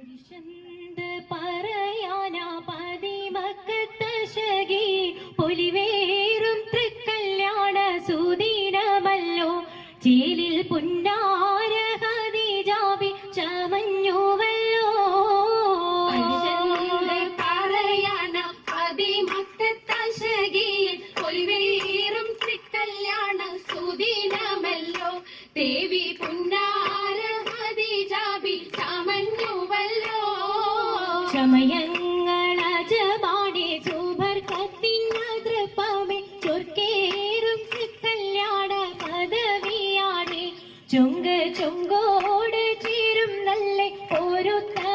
പുരുഷന്ത് പറയാനാ പതിമക്കത്തശകി പൊലിവേറും തൃക്കല്യാണ സുദീനമല്ലോ. ചേലിൽ പുന്നാര ഹദീജാബി ചമഞ്ഞുവല്ലോ. പറയാന പതിമക്കത്തശകിയിൽ ഒലിവേറും തൃക്കല്യാണ സുദിനമല്ലോ. ദേവി പുന്നാര ചുങ്ക് ചുങ്കോട് ചേരും നല്ല ഒരുത്തമാണേ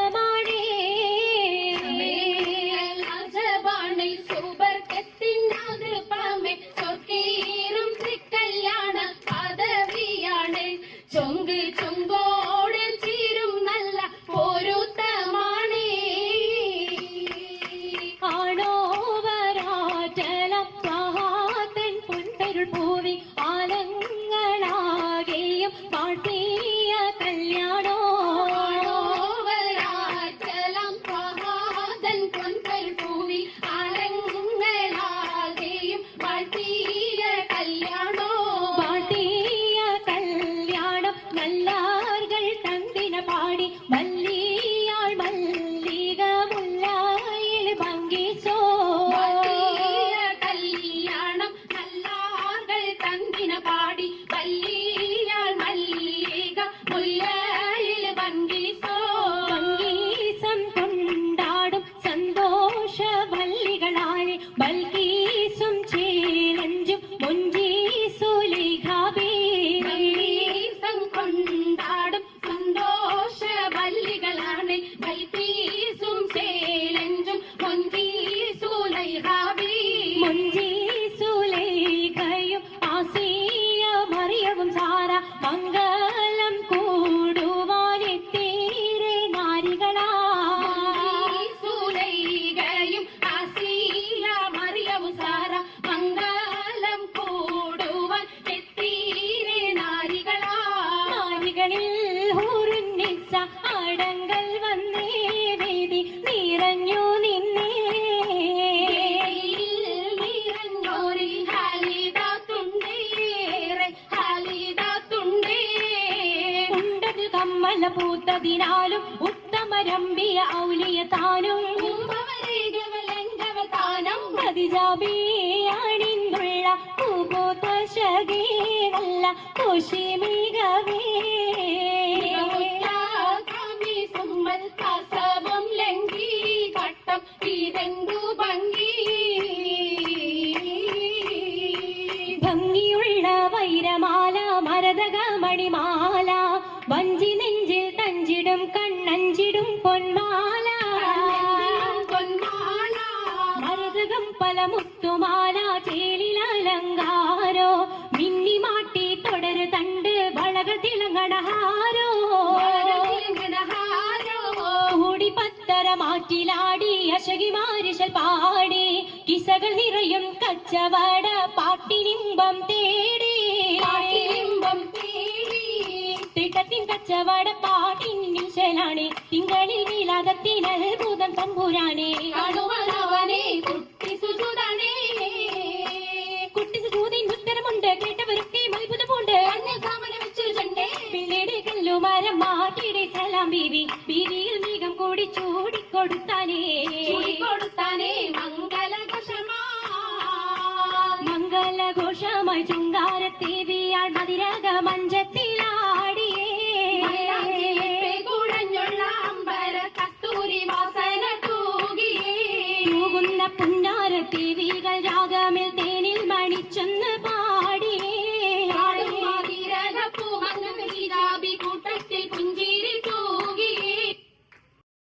നിറഞ്ഞു നിന്നേ. കമ്മല പൂത്തതിനാലും ഉത്തമരമ്പിയ ഔലിയ താനും. കുംഭവരേഖവലംഘവതാനം അതിജാബിയാണിന്നുള്ള പൂപോത്ത ഭംഗിയുള്ള വൈരമാല മരതക മണിമാല വഞ്ചി നെഞ്ചിൽ തഞ്ചിടും കണ്ണഞ്ചിടും പൊന്മാല. പൊന്മാല. മരതകം പല മുത്തുമാല ചേലിൽ മാറ്റിലാടി അശകിമാരിശൽ പാടി കിസകൾ നിറയും കച്ചവട പാട്ടിനിമ്പം തേടി. പാട്ടിലിമ്പം തേടി. തിട്ടത്തിൻ കച്ചവട പാട്ടിൻ നിശലാണ് തിങ്കളിൽ നീലാകത്തിൻ അത്ഭുതം തമ്പുരാനെ. കാണുവാനവനെ കുട്ടി സുജുതണേ കുട്ടി സുജൂതിൻ ഉത്തരമുണ്ട് കേട്ടവരൊക്കെ അത്ഭുത പൂണ്ട് കണ്ണിൽ കാമന വെച്ചൊരു ചണ്ടേ. പിള്ളയുടെ കല്ലുമരം മാറ്റിയുടെ സലാം ബീവി. ബീവിയിൽ കൂടി ചൂടിക്കൊടുത്താനേ കൊടുത്താനേ. മംഗലഘോഷമാ മംഗലഘോഷമായി ചുങ്കാരത്തേവിയാൾ മതിരക മഞ്ചത്തിലാടിയേ. കുടഞ്ഞുള്ള അമ്പര കസ്തൂരി വാസന തൂകിയേ. തൂകുന്ന പുന്നാര ദേവികൾ രാഗമിൽ തേനിൽ മണിച്ചെന്ന് പോ